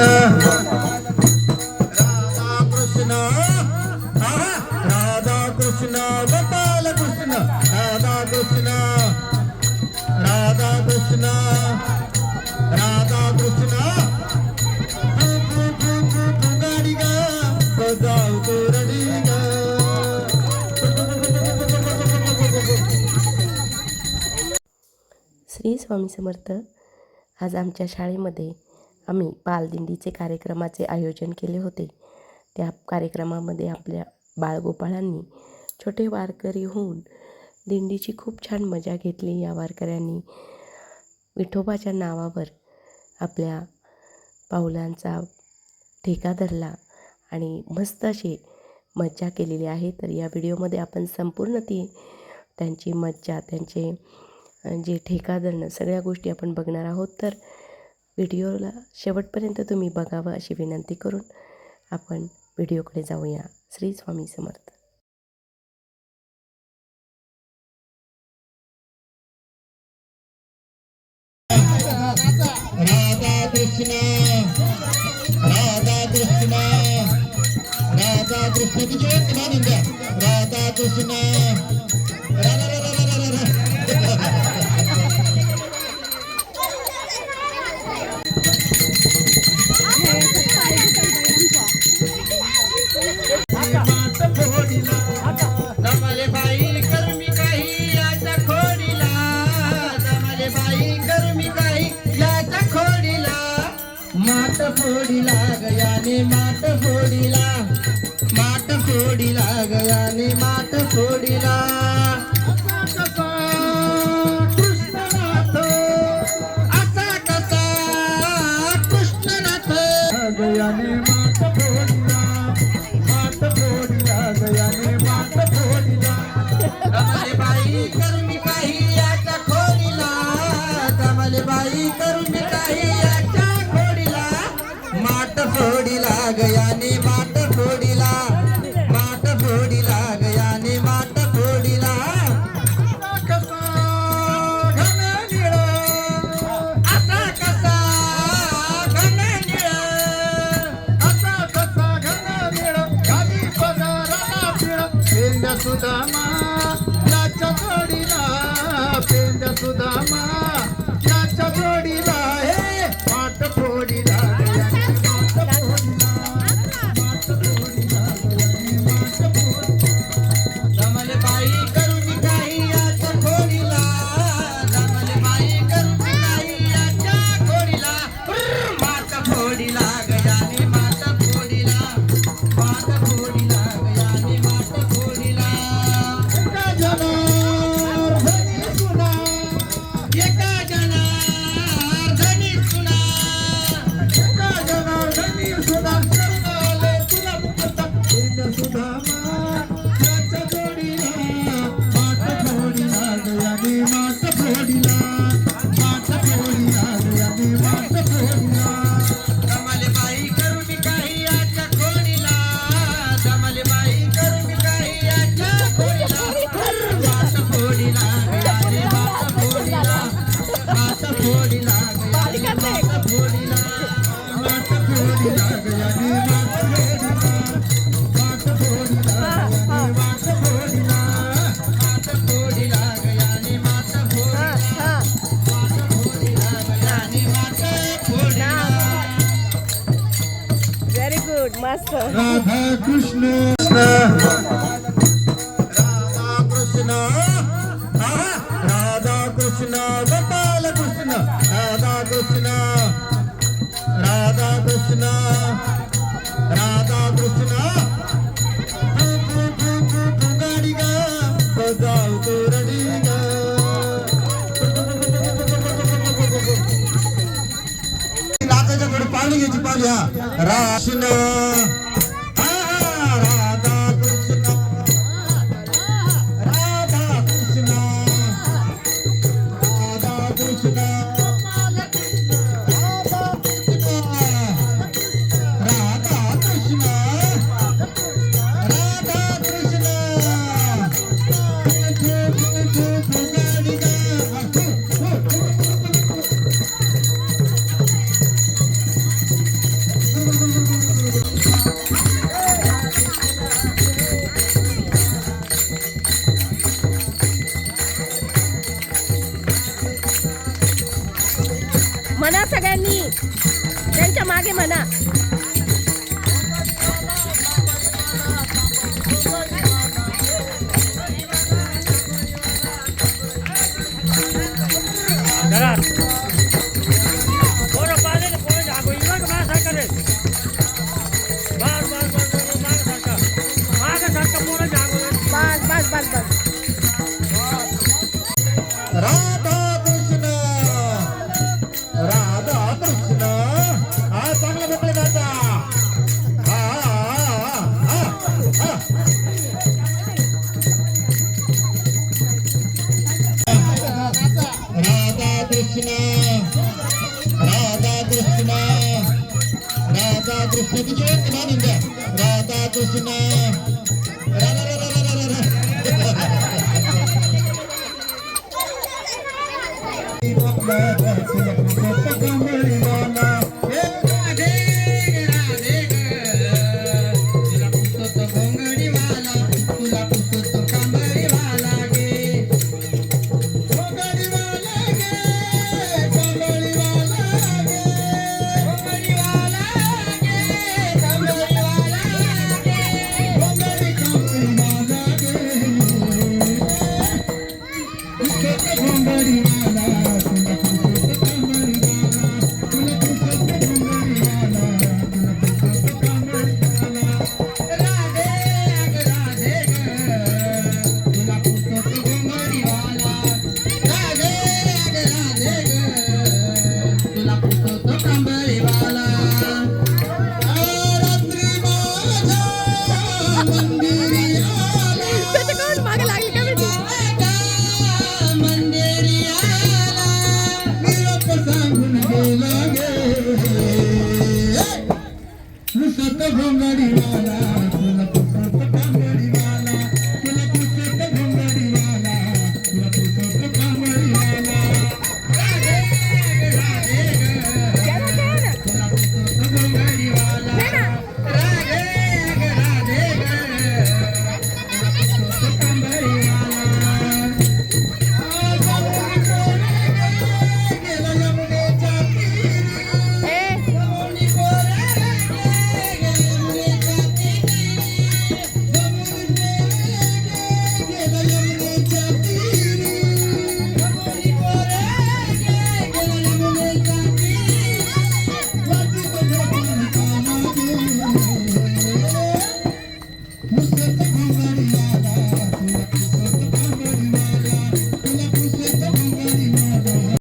राधा कृष्ण आहा, राधा कृष्ण गोपाल कृष्ण राधा कृष्ण राधा कृष्ण कृष्ण गाडी श्री स्वामी समर्थ आज आमच्या शाळेमध्ये आम्ही बालदिंडीचे कार्यक्रमाचे आयोजन केले होते. त्या कार्यक्रमामध्ये आपल्या बाळगोपाळांनी छोटे वारकरी होऊन दिंडीची खूप छान मजा घेतली. या वारकऱ्यांनी विठोबाच्या नावावर आपल्या पाऊलांचा ठेका धरला आणि मस्त अशी मज्जा केलेली आहे. तर या व्हिडिओमध्ये आपण संपूर्ण ती त्यांची मज्जा त्यांचे जे ठेका धरणं सगळ्या गोष्टी आपण बघणार आहोत. तर व्हिडिओला शेवटपर्यंत तुम्ही बघावं अशी विनंती करून आपण व्हिडिओकडे जाऊया. श्री स्वामी समर्थ. राधा कृष्ण राधा कृष्ण फोडीला माट फोडीला गयाने माट फोडीला గంగ సుధమా నచ్చ राधा कृष्ण। राधा कृष्ण राधा कृष्ण गोपाल कृष्ण राधा कृष्ण राधा कृष्ण राधा कृष्ण। तू, तू, तू, तू, तू गाडी गा। बजाव तू रडी पाणी हा. राशन म्हणा सगळ्यांनी. त्यांच्या मागे म्हणा. கிருஷ்ணா. ராதா கிருஷ்ணா ராதா கிருஷ்ண விஜயக்குமார் நீங்க ராதா கிருஷ்ணா கமலினா கொம்படி மாதா গঙ্গাড়ি